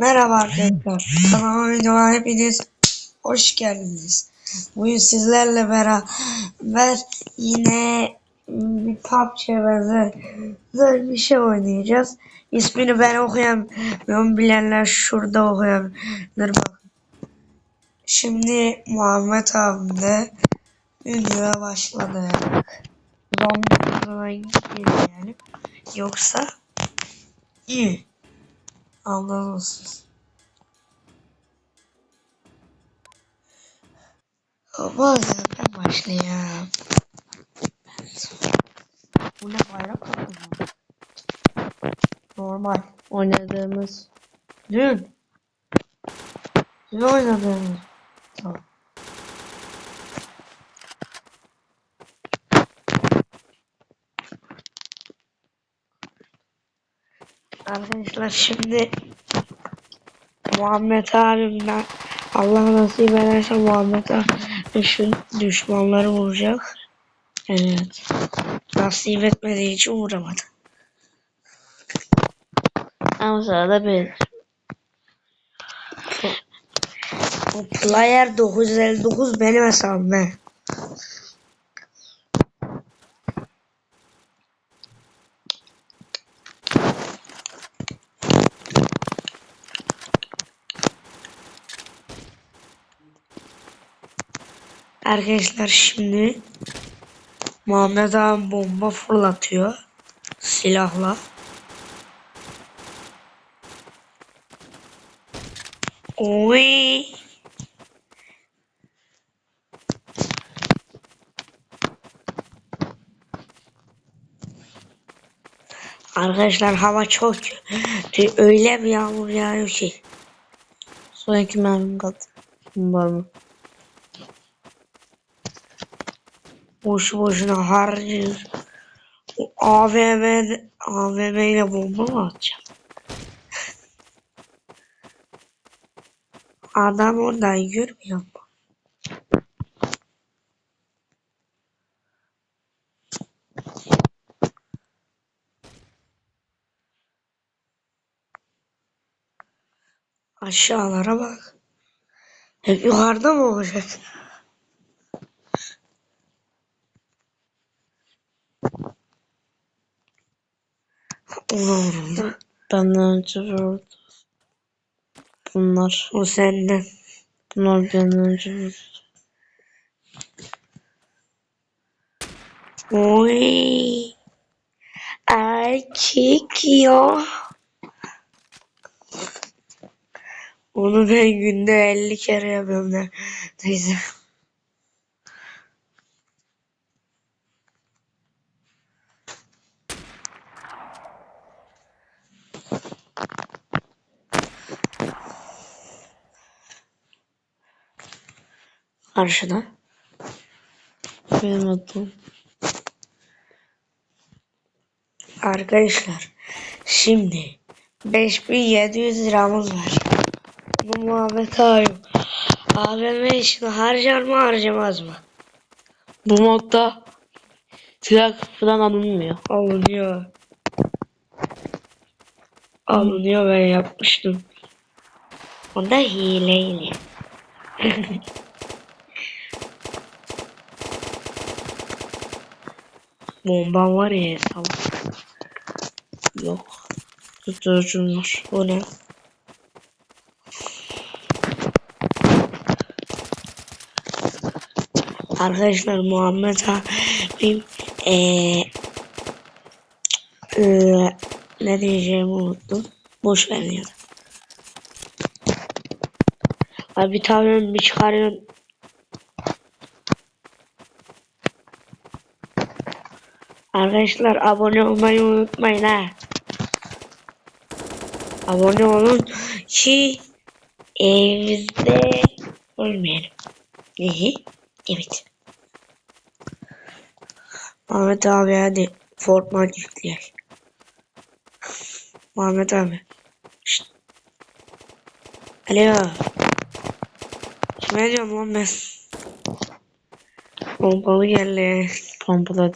Merhaba arkadaşlar. Kanalıma videoma hepiniz hoş geldiniz. Bugün sizlerle beraber yine bir PUBG'ye benzer bir şey oynayacağız. İsmini ben okuyamıyorum. Bilenler şurada okuyabilir bak. Şimdi Muhammed abim de videoya başladık. Zombi girmeyelim. Yoksa iyi. Anladınız siz. Ama ben başlayayım. Bu ne bayrak mı? Normal. oynadığımız Dün. Dün oynadığımız. Tamam. Arkadaşlar şimdi Muhammed abimden Allah nasip ederse Muhammed abi şu düşmanları vuracak. Evet. Nasip etmediği için vuramadı. ama sırada bir O player 959 benim hesabım he. Arkadaşlar şimdi Muhammed abi bomba fırlatıyor silahla. Oy. Arkadaşlar hava çok kötü. Öyle bir yağmur yağıyor ki. son iki mermim kaldı. Var mı? Boşu boşuna harcıyor. O AVM, AVM ile bomba mı atacağım? Adam oradan yürümüyor mu? Aşağılara bak. Hep yukarıda mı olacak? Benden önce vurdu. Bunlar. O senden. Bunlar benden önce vurdu. Oy. Erkek ya. Onu ben günde 50 kere yapıyorum neredeyse. Karşıda. Benim adım. Arkadaşlar şimdi 5700 liramız var. Bu muhabbet abi. AVM için harcar mı harcamaz mı? Bu modda silah falan alınmıyor. Alınıyor. Alınıyor ben yapmıştım. O da hileyle. Bombam var ya salak. Yok. Tutucum var. Bu ne? Arkadaşlar Muhammed abim eee eee, ne diyeceğimi unuttum. Boş ver ya. Abi bir tane bir çıkarıyorsun. Arkadaşlar abone olmayı unutmayın ha. Abone olun ki evde ölmeyelim. İyi. Evet. Ahmet abi hadi Fortnite yükleyelim. Ahmet abi. Şşt. Alo. Kime diyorum lan ben? Pompalı geldi. Pompalı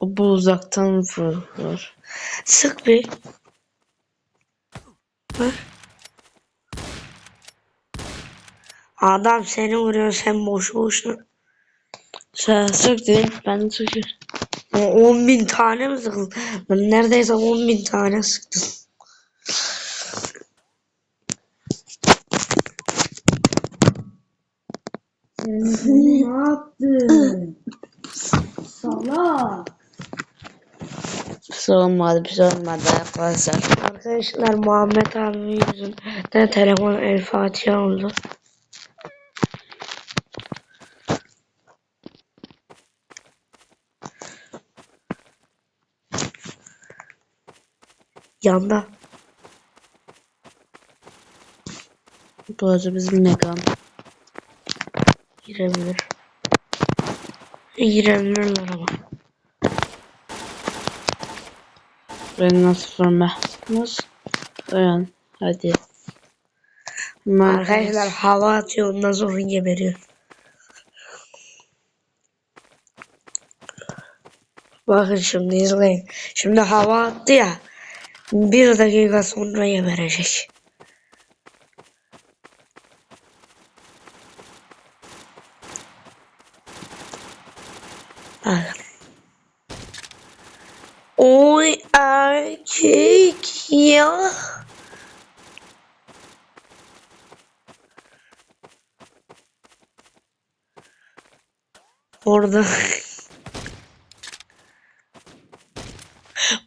O bu uzaktan vurulur. Sık bir. Adam seni vuruyor sen boşu boşuna. Sen sıktın. Ben de sıkıyorum. O 10 bin tane mi sıkıldın? Ben neredeyse 10 bin tane sıktım. ne yaptın? Salak. Bir şey olmadı. Bir şey olmadı arkadaşlar. Arkadaşlar Muhammed abi yüzünden telefon El Fatiha oldu. Yanda. Burası bizim mekan. Girebilir. Girebilirler ama. Ben nasıl? Nasıl? Dayan. Hadi. Arkadaşlar hava atıyor ondan sonra geberiyor. Bakın şimdi izleyin. Şimdi hava attı ya. Bir dakika sonra geberecek. Bakın. Oy erkek ya. Orada.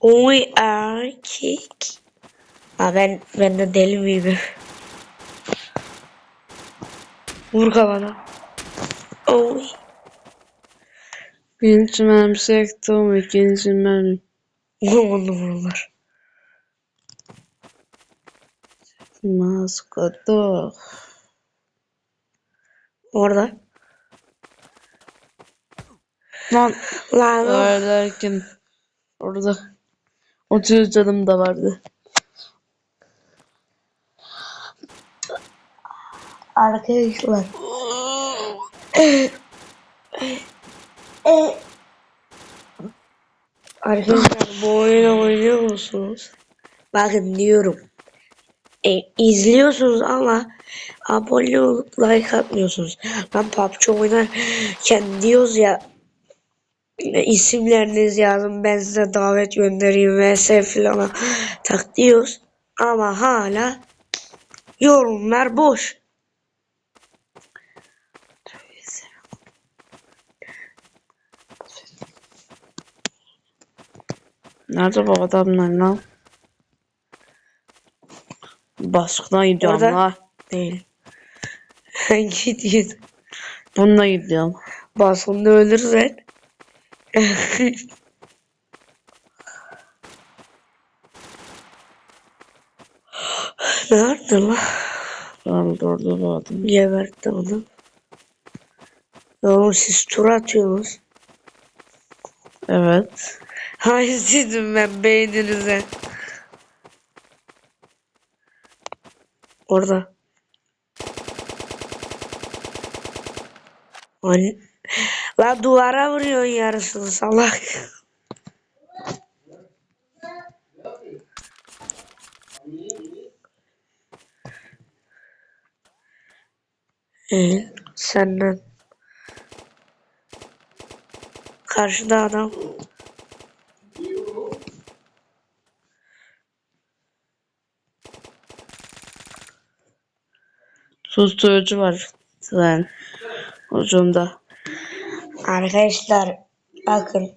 Oy erkek. Ha ben ben de deli miyim? Vur kafana. Oy. Birinci mermi sektim. ikinci mermi. Onu vururlar. Maskoto. Orada. Lan. Lan Derken orada 30 canım da vardı. arkadaşlar. Arkadaşlar bu oyunu oynuyor musunuz? Bakın diyorum. E, izliyorsunuz ama abone olup like atmıyorsunuz. Ben PUBG oynarken diyoruz ya isimleriniz yazın ben size davet göndereyim vs falan tak diyoruz. Ama hala yorumlar boş. Nerede bu adamlar lan? Baskına gidiyorum Orada. Değil. git git. Bununla gidiyorum. Baskında ölürsen. Nerede lan? Öldürdü bu adam. Gebertti onu. Oğlum siz tur atıyorsunuz. Evet. Hayır dedim ben beyninize. Orada. Lan, la duvara vuruyorsun yarısını salak. Ee, senden. Karşıda adam. Susturucu var. Sen. Ucunda. Arkadaşlar bakın.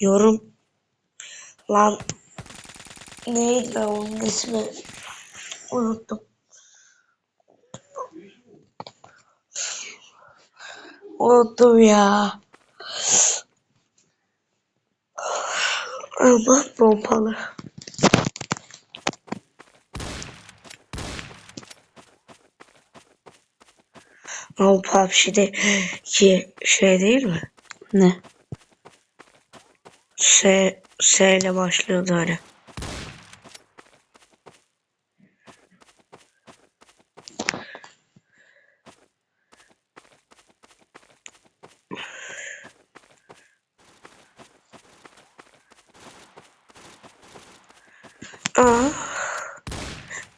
Yorum. Lan. Neydi onun ismi? Unuttum. Unuttum ya. Ama pompalı. O PUBG'de ki şey değil mi? Ne? S, S ile başlıyordu hani. Ah.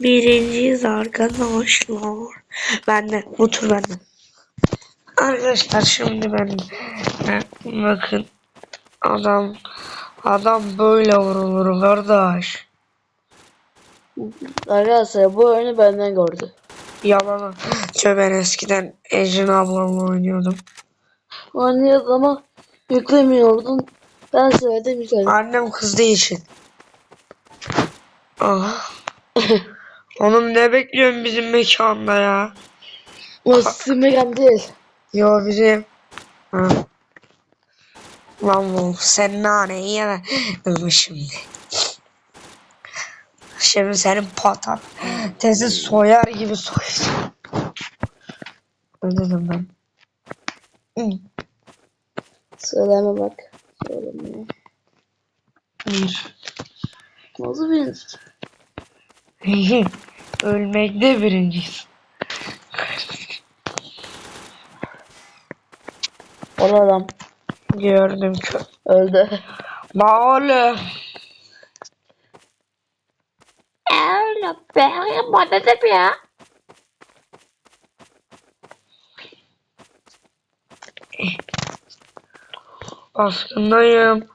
Birinciyiz arkadaşlar. Ben de. Bu benden. Arkadaşlar şimdi ben bakın adam adam böyle vurulur kardeş. Arkadaşlar bu oyunu benden gördü. Yalan. Tövbe ben eskiden Ejin ablamla oynuyordum. Oynuyordu ama yüklemiyordun. Ben söyledim yükledim. Annem kızdığı için. Ah. Oğlum ne bekliyorsun bizim mekanda ya? Sizin mekan değil. Yo bizim. Ha. Lan Wolf sen naneyi yeme. Dur şimdi. Şimdi senin patan tezi soyar gibi soyacağım. Dedim ben? Hı. Söyleme bak. Söyleme. Bir. Nasıl bir Ölmekte birinciyiz. O da adam Gördüm ki. öldü. Oğlum. Öyle ben bana dedim ya. Askındayım.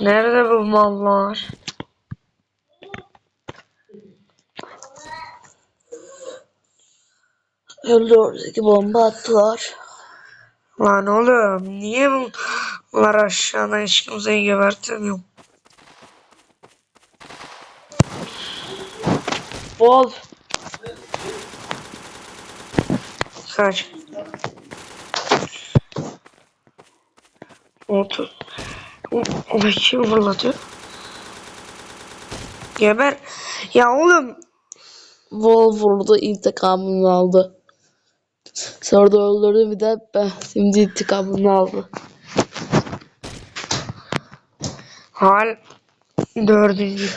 Nerede bu mallar? Öldü oradaki bomba attılar. Lan oğlum niye bunlar aşağıdan hiç kimseyi gebertemiyorum? Bol. Kaç. Otur. O, o kim fırlatıyor? Geber. Ya oğlum. Bol vurdu intikamını aldı. Sonra da öldürdü bir de ben şimdi intikamını aldı. Hal dördüncü.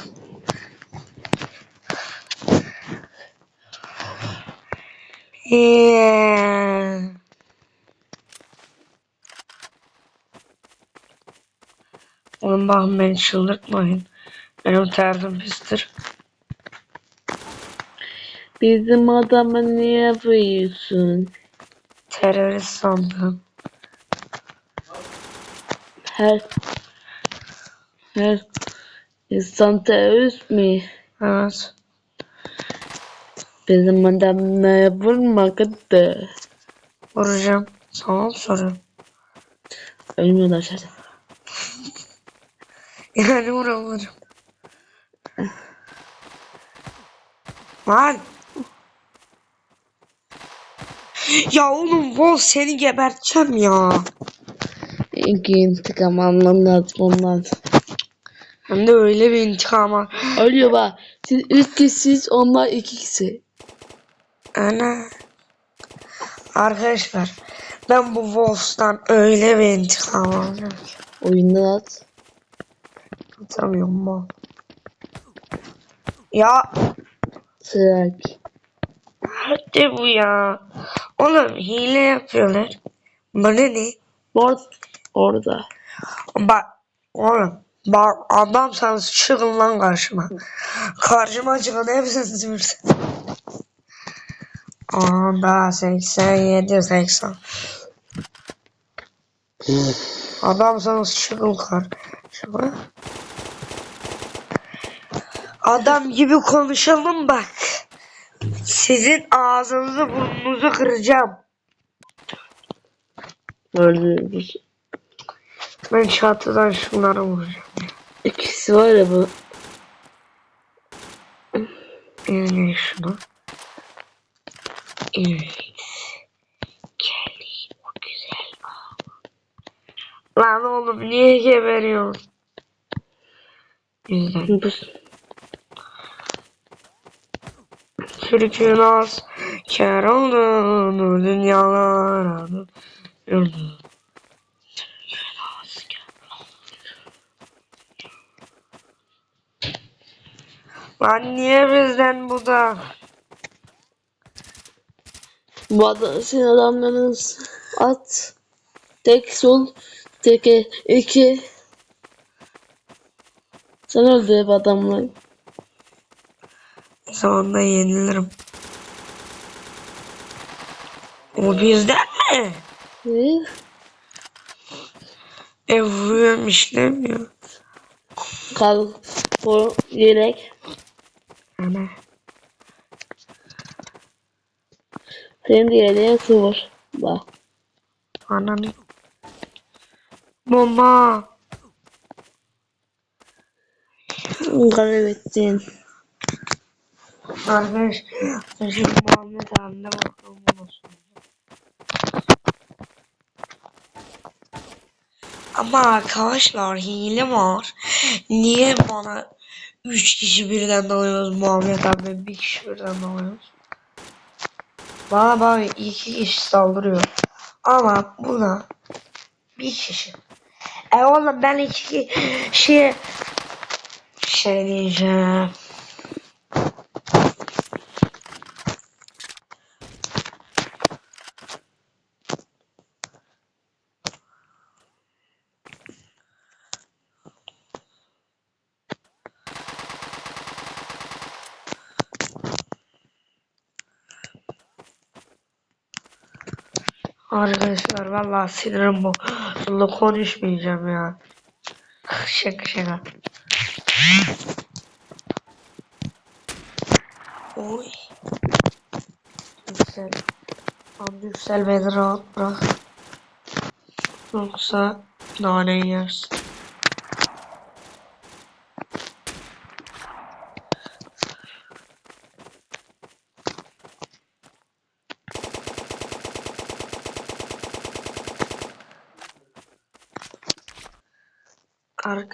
Yeah. Oğlum bakın beni çıldırtmayın. Benim tarzım pistir. Bizim adamı niye yapıyorsun? Terörist sandım. Her her insan terörist mi? Evet. Bizim adam ne yapılmadı? Vuracağım. Sana soruyorum? Ölmüyorlar zaten. Yani vuramadım. Lan. Ya oğlum Wol seni geberteceğim ya. İlk intikam almam lazım ondan. Hem de öyle bir intikama. Ölüyor bak. Siz üç kişisiniz onlar iki kişi. Ana. Arkadaşlar ben bu Wolf'tan öyle bir intikam alacağım. Oyundan at. Atamıyorum mu? Ya Sırak. hadi bu ya. Oğlum hile yapıyorlar. Bana ne? Bot orada. Bak oğlum bak adamsanız çıkın lan karşıma. Karşıma çıkın hepsiniz birsin. Anda 87 80. Adamsanız çıkın karşıma. Adam gibi konuşalım bak. Sizin ağzınızı burnunuzu kıracağım. Öldü. Bir- Ben çatıdan şunları vuracağım. İkisi var ya bu. İzleyin şunu. Evet. Geldi o güzel. Lan oğlum niye geberiyorsun? İzleyin. bu. Türk'ün az kar olduğunu dünyalara yurdu. Lan niye bizden bu da? Bu adam, senin adamlarınız at. Tek sol. Tek iki. Sen öldü hep adamlar. Zamanda yenilirim. O bizden mi? Ne? E vuruyorum işlemiyor. Kal. Bu yelek. Ana. Senin de yeleğin sıfır. Bak. Ananı. Mama. Kaybettin. Arkadaş. Muhammed abimde bakalım olacak. Ama arkadaşlar hile var. Niye bana 3 kişi birden dalıyoruz Muhammed abi bir kişi birden dalıyoruz. Bana bana iki kişi saldırıyor. Ama buna bir kişi. E oğlum ben iki kişi şey diyeceğim. Arkadaşlar vallahi sinirim bu. Bununla konuşmayacağım ya. şaka şaka. Oy. Yüksel. Abi yüksel beni rahat bırak. Yoksa nane yersin.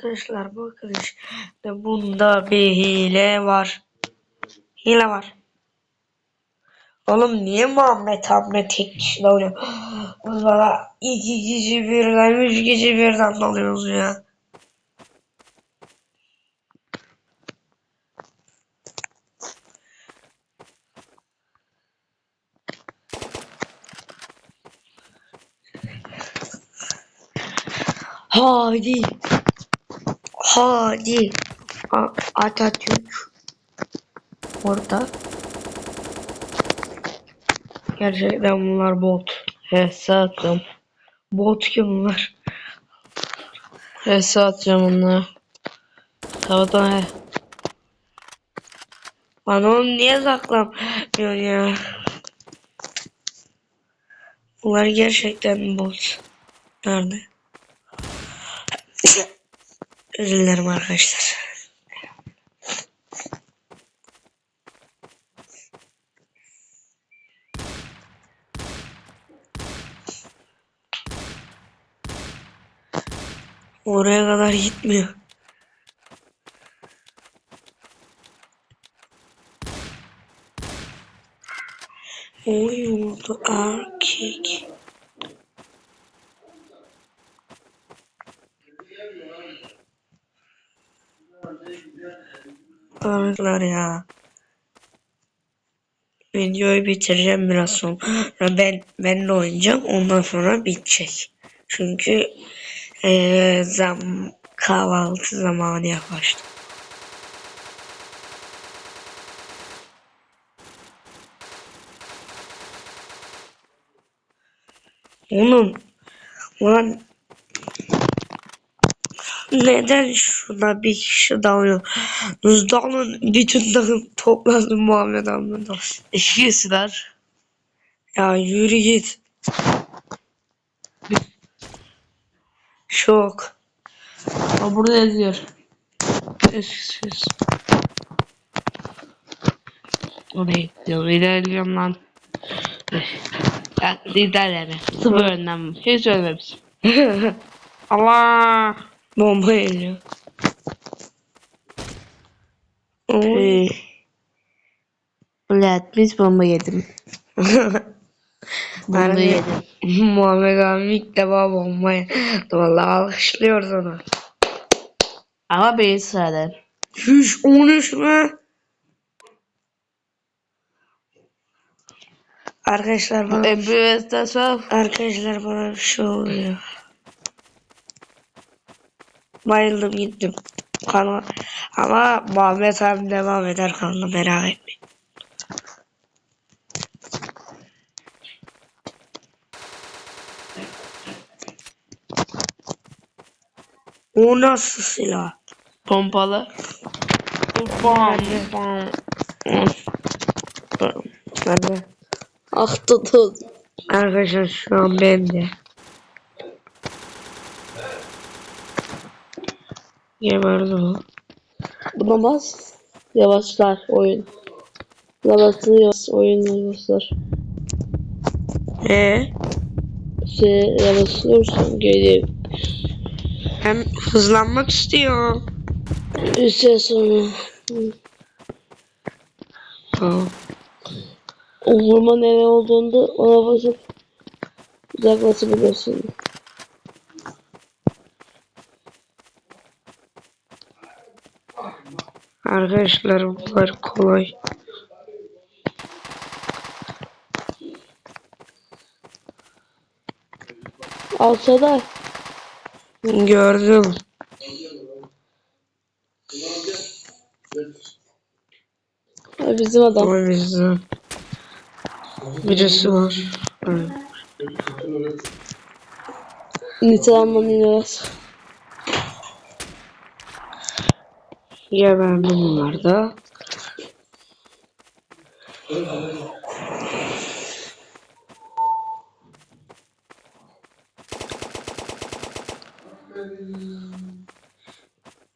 Arkadaşlar bakın işte bunda bir hile var. Hile var. Oğlum niye Muhammed Ahmet tek kişide oynuyor? Biz bana iki kişi birden, üç kişi birden alıyoruz ya. Hadi. Hadi. Atatürk. Orada. Gerçekten bunlar bot. Hesatım. Bot ki bunlar. Hesat atacağım onlara. Havadan he. Bana onu niye saklamıyorsun ya? Bunlar gerçekten bot. Nerede? Özür dilerim arkadaşlar. Oraya kadar gitmiyor. Oy oldu erkek. Arkadaşlar ya. Videoyu bitireceğim biraz sonra. Ben ben de oynayacağım. Ondan sonra bitecek. Çünkü eee zam kahvaltı zamanı yaklaştı. Oğlum ulan neden şuna bir kişi dalıyor? Dalın bütün takım topladı Muhammed Ahmet kişiler. Ya yürü git. Şok. O burada yazıyor. Eskisiz. Oraya gidiyorum. İlerliyorum lan. Ya ilerleme. Sıfır önden. Hiç ölmemişim. Allah. Bomba geliyor. Oy. Ulan biz bomba yedim. Bomba Harbi yedim. Muhammed abi ilk defa bomba yedi. Vallahi alkışlıyoruz onu. Ama beyin sıradan. Şuş 13 mü? Arkadaşlar bana, MBS'den sonra arkadaşlar bana bir şey oluyor. Bayıldım gittim. Kanal ama Muhammed abi devam eder kanala merak etmeyin. O nasıl silah? Pompalı. Bam bam. De Ah tutun. arkadaşlar şu an ben Geberdi bu. Buna bas. Yavaşlar oyun. Buna basın yavaş oyun yavaşlar. Ee, Şey yavaşlıyorsan geliyor. hem hızlanmak istiyorum. Bir süre sonra. Tamam. O vurma nere olduğunda ona basıp uzaklaşabilirsin. Arkadaşlar bunlar kolay. Alçada. Gördüm. Ha, bizim adam. Ama bizden. Birisi var. Evet. Nitelanmanın inerler. Geberdi bunlar da.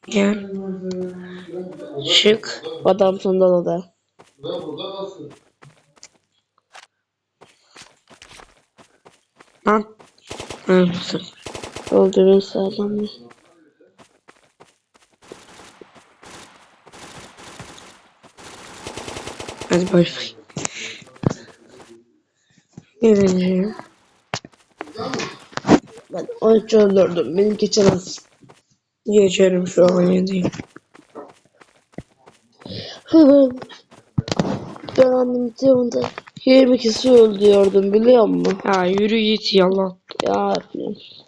Gel. Çık. Adam sonunda da. Lan. Öldürün sağlamını. Hadi bay bay. Birinci. Ben 13 öldürdüm. Benim geçemez. Geçerim şu an yediğim. ben annem yanında 20 kişi öldürdüm biliyor musun? Ya yürü git yalan. Ya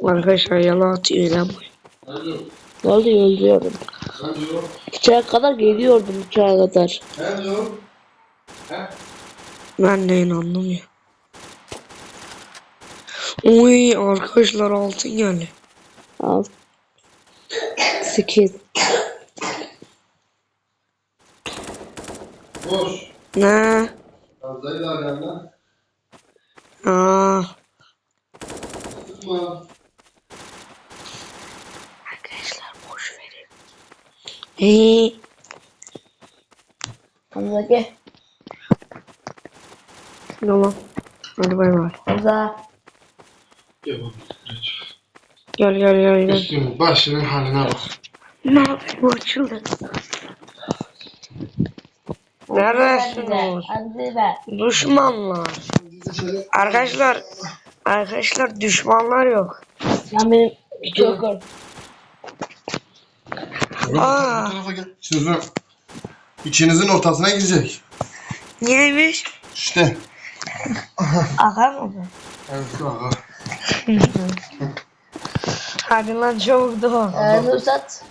Arkadaşlar yalan atıyor lan bu. ne oldu öldürüyorum. Uçağa kadar geliyordum uçağa kadar. Ben de inandım ya. Uy arkadaşlar altın geldi. Al. 8. Boş. Ne? Fazlayı da ayağına. Aa. Tutma. Arkadaşlar boş verin. Hey. Hamza gel. Yalan. Hadi bay bay. Hamza. Gel bak. Gel gel gel gel. Üstünün başının haline bak. Ne yapayım açıldı. Neredesiniz? Hadi be. Düşmanlar. Arkadaşlar. Arkadaşlar düşmanlar yok. Sen benim çok kork. Aa. Bu. Sözü içinizin ortasına girecek. Neymiş? İşte. Akar mı bu? Evet aga. Hadi lan çabuk doğ. Ee, Nusrat.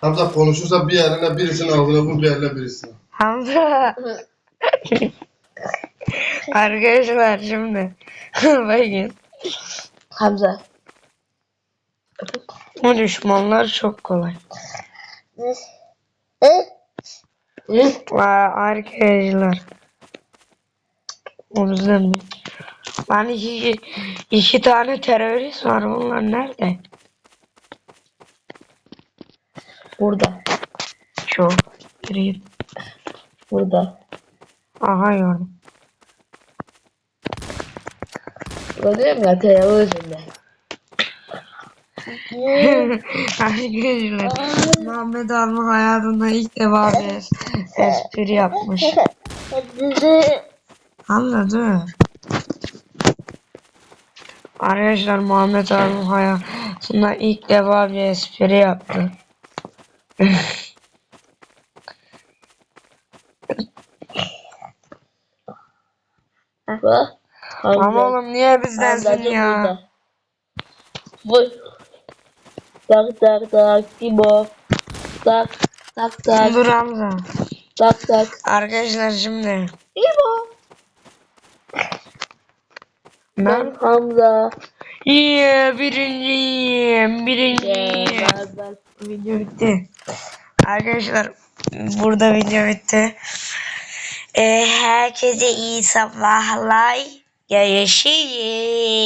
Hamza konuşursa bir eline birisini ağzına vur bir eline birisini. Hamza. Arkadaşlar şimdi. Bakın. Hamza. Bu düşmanlar çok kolay. Arkadaşlar. Yüzden mi? Lan iki, iki tane terörist var. Bunlar nerede? Burada. Çok. Gireyim. Burada. Aha gördüm. Musun ya televizyonda? Arkadaşlar Muhammed Alma hayatında ilk defa bir espri yapmış. Dur. Arkadaşlar Muhammed Alma hayatında ilk defa bir espri yaptı. Ama oğlum niye bizdensin ya? Vur. Tak tak tak kim o? Tak tak tak Dur Hamza. tak tak. Arkadaşlar şimdi İbo. Ben Hamza. yeah, birinciyim birinciyim. Yeah, ben. Video bitti. Arkadaşlar burada video bitti. Ee, herkese iyi sabahlar. Görüşürüz.